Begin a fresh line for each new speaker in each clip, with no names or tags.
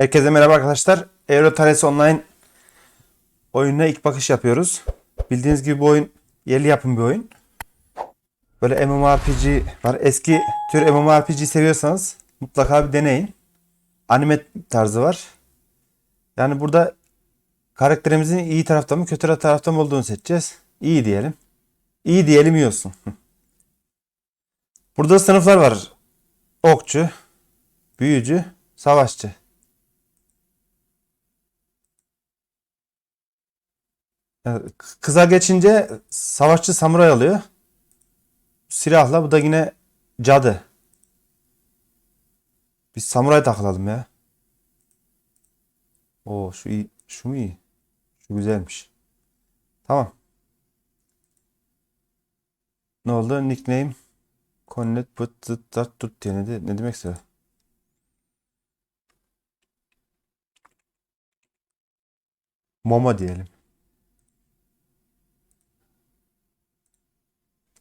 Herkese merhaba arkadaşlar. Euro Talesi Online oyununa ilk bakış yapıyoruz. Bildiğiniz gibi bu oyun yerli yapım bir oyun. Böyle MMORPG var. Eski tür MMORPG seviyorsanız mutlaka bir deneyin. Anime tarzı var. Yani burada karakterimizin iyi tarafta mı kötü tarafta mı olduğunu seçeceğiz. İyi diyelim. İyi diyelim iyi olsun. Burada sınıflar var. Okçu, büyücü, savaşçı. Yani k- Kıza geçince savaşçı samuray alıyor. Silahla bu da yine cadı. Biz samuray takılalım ya. Oo şu iyi. Şu mu iyi? Şu güzelmiş. Tamam. Ne oldu? Nickname Connet pıt tıt tat tut diye ne, ne demekse. Momo diyelim.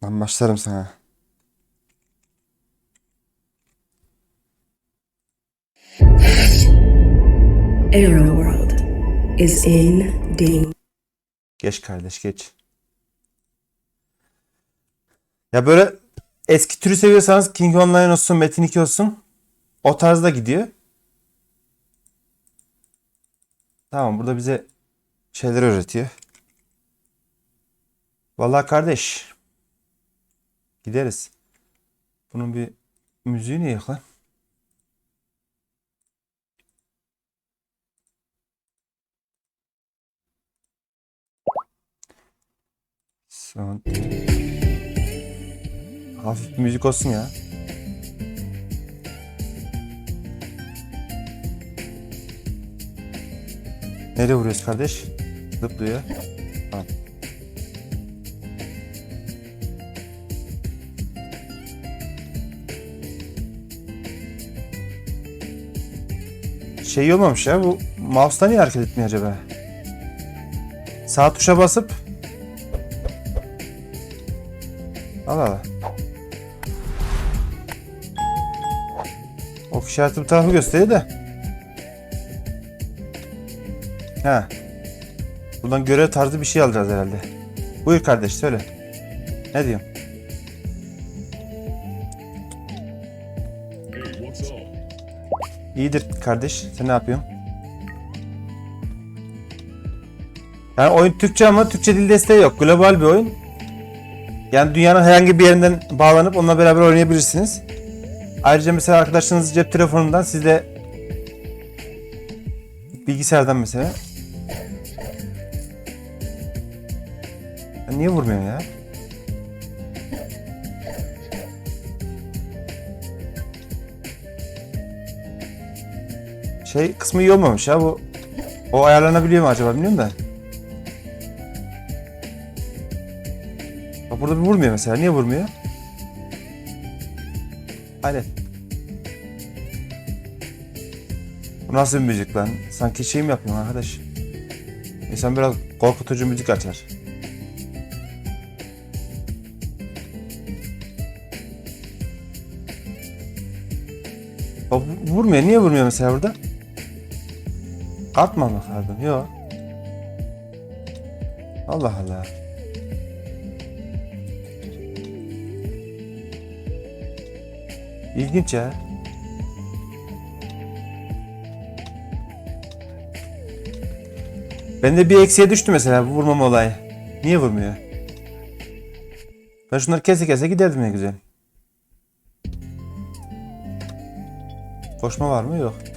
Ben başlarım sana.
World is in danger.
Geç kardeş geç. Ya böyle eski türü seviyorsanız King Online olsun, Metin 2 olsun. O tarzda gidiyor. Tamam burada bize şeyler öğretiyor. Vallahi kardeş. Gideriz. Bunun bir müziği ne yok lan? Son... Hafif bir müzik olsun ya. Nereye vuruyoruz kardeş? Zıplıyor. Şey olmamış ya bu mouse'da niye hareket etmiyor acaba? Sağ tuşa basıp Allah Allah. Ok işareti bu tarafı gösteriyor da. Ha. Buradan görev tarzı bir şey alacağız herhalde. Buyur kardeş söyle. Ne diyorsun? İyidir kardeş. Sen ne yapıyorsun? Yani oyun Türkçe ama Türkçe dil desteği yok. Global bir oyun. Yani dünyanın herhangi bir yerinden bağlanıp onunla beraber oynayabilirsiniz. Ayrıca mesela arkadaşınız cep telefonundan siz de bilgisayardan mesela. Ya niye vurmuyor ya? Şey kısmı iyi olmamış ya bu. O ayarlanabiliyor mu acaba bilmiyorum da. Bak burada bir vurmuyor mesela. Niye vurmuyor? Aynen. Bu nasıl bir müzik lan? Sanki şey mi yapıyorsun arkadaş? İnsan biraz korkutucu müzik açar. Bak vurmuyor. Niye vurmuyor mesela burada? Mı pardon? Yok. Allah Allah. İlginç ya. Bende bir eksiye düştü mesela bu vurmama olayı. Niye vurmuyor? Ben şunları kese kese giderdim ne güzel. Koşma var mı? Yok.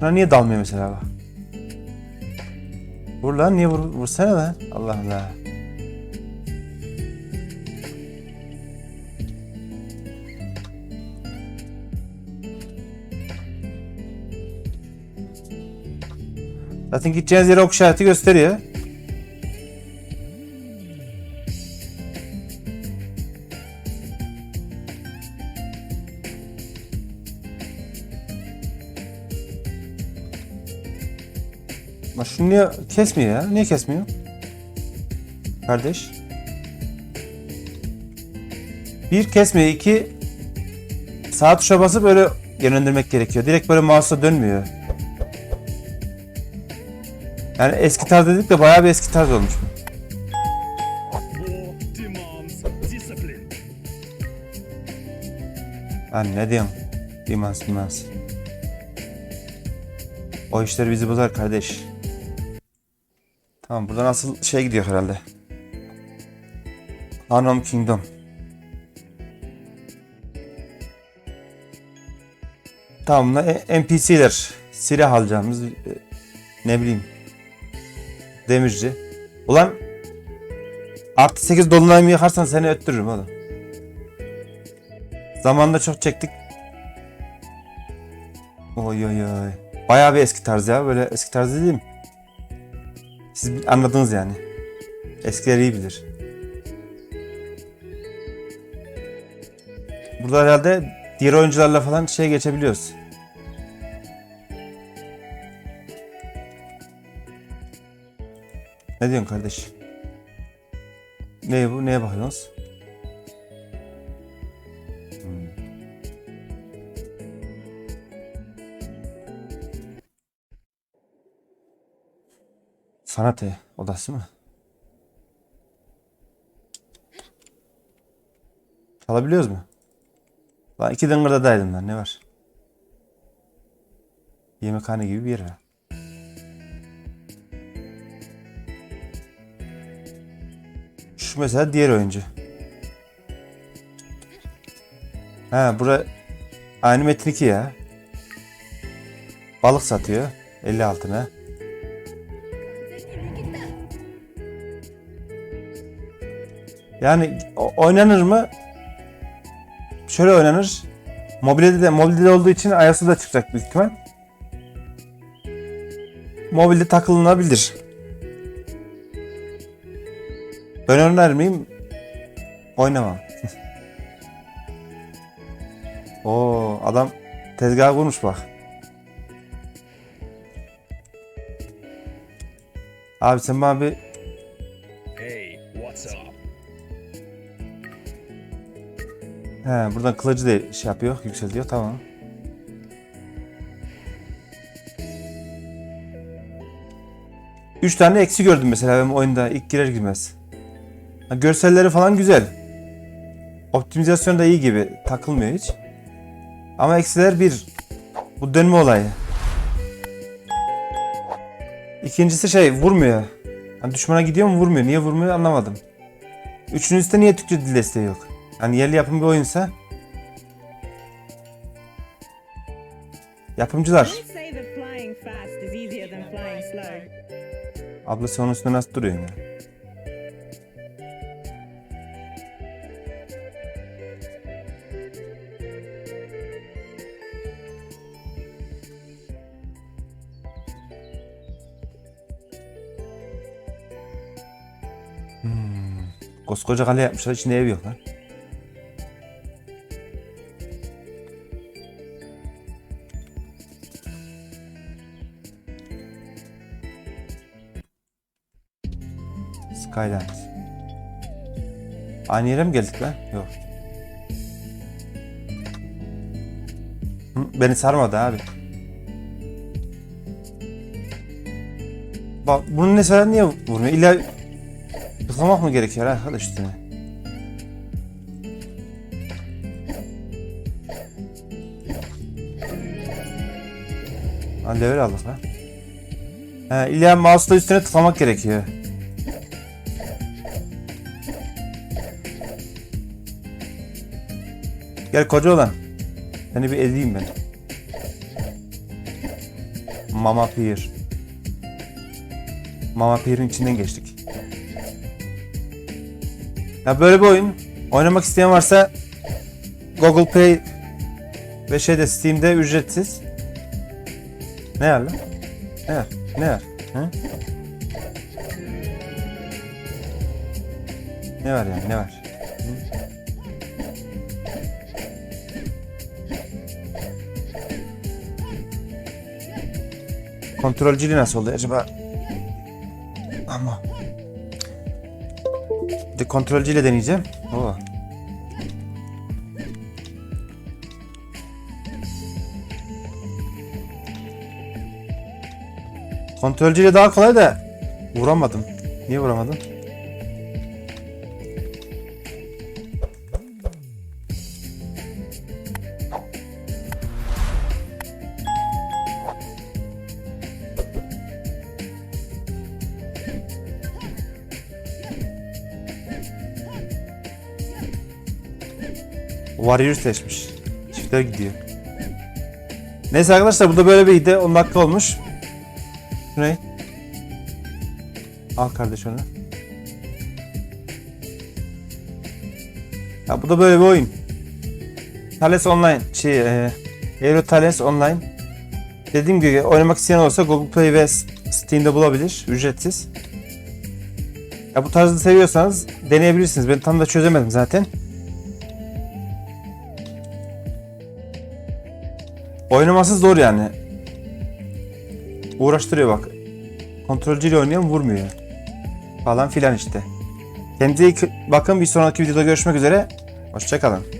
Bunlar niye dalmıyor mesela bak. Vur lan niye vur, vursana lan. Allah Allah. Zaten gideceğiniz yere ok işareti gösteriyor. Ama şunu niye kesmiyor ya? Niye kesmiyor? Kardeş. Bir kesmiyor. iki sağ tuşa basıp böyle yönlendirmek gerekiyor. Direkt böyle mouse'la dönmüyor. Yani eski tarz dedik de bayağı bir eski tarz olmuş bu. Lan ne diyorsun? Bilmez bilmez. O işler bizi bozar kardeş. Tamam buradan asıl şey gidiyor herhalde. Hanum Kingdom. Tamam bunlar E- NPC'ler. Silah alacağımız e, ne bileyim. Demirci. Ulan artı 8 dolunayımı yakarsan seni öttürürüm oğlum. Zamanında çok çektik. Oy oy oy. Bayağı bir eski tarz ya. Böyle eski tarz değil mi? Siz anladınız yani. Eskiler iyi bilir. Burada herhalde diğer oyuncularla falan şey geçebiliyoruz. Ne diyorsun kardeş? Ne bu? Neye bakıyorsunuz? Sanat odası mı? Çalabiliyoruz mu? Lan iki dıngırda daydım lan ne var? Yemekhane gibi bir yer. Şu mesela diğer oyuncu. Ha bura aynı Metin 2 ya. Balık satıyor 50 altına. Yani oynanır mı? Şöyle oynanır. Mobilde de mobilde olduğu için ayası da çıkacak büyük ihtimal. Mobilde takılınabilir. Ben oynar mıyım? Oynamam. Oo adam tezgah kurmuş bak. Abi sen bana bir He, buradan kılıcı da şey yapıyor, yükseltiyor. Tamam. Üç tane eksi gördüm mesela ben oyunda ilk girer girmez. Ha, görselleri falan güzel. Optimizasyon da iyi gibi. Takılmıyor hiç. Ama eksiler bir. Bu dönme olayı. İkincisi şey vurmuyor. Hani düşmana gidiyor mu vurmuyor. Niye vurmuyor anlamadım. Üçüncüsü de niye Türkçe dil desteği yok? Hani yerli yapım bir oyunsa Yapımcılar. Ablası onun üstünde nasıl duruyor ya? Hmm. Koskoca kale yapmışlar içinde ev yok lan. Skylands. Aynı yere mi geldik lan? Yok. Hı, beni sarmadı abi. Bak bunun mesela niye vurmuyor? İlla tıklamak mı gerekiyor arkadaş üstüne? Ha level aldık. Ha, illa mouse'la üstüne tıklamak gerekiyor. Gel koca olan. Seni bir edeyim ben. Mama Pier. Mama Pier'in içinden geçtik. Ya böyle bir oyun. Oynamak isteyen varsa Google Play ve şeyde Steam'de ücretsiz. Ne var lan? Ne var? Ne var? Hı? Ne var yani? Ne var? Kontrolcülü nasıl oluyor acaba? Ama. De kontrolcüyle deneyeceğim. Oo. Kontrolcüyle daha kolay da vuramadım. Niye vuramadım? Warrior seçmiş. Çiftler gidiyor. Neyse arkadaşlar bu böyle bir idi. 10 dakika olmuş. Ne? Al kardeş onu. Ya bu da böyle bir oyun. Thales Online, şey, e, Euro Thales Online. Dediğim gibi oynamak isteyen olursa Google Play ve Steam'de bulabilir, ücretsiz. Ya bu tarzı seviyorsanız deneyebilirsiniz. Ben tam da çözemedim zaten. Oynaması zor yani. Uğraştırıyor bak. Kontrolcüyle oynayan vurmuyor. Falan filan işte. Kendinize bakın. Bir sonraki videoda görüşmek üzere. Hoşçakalın.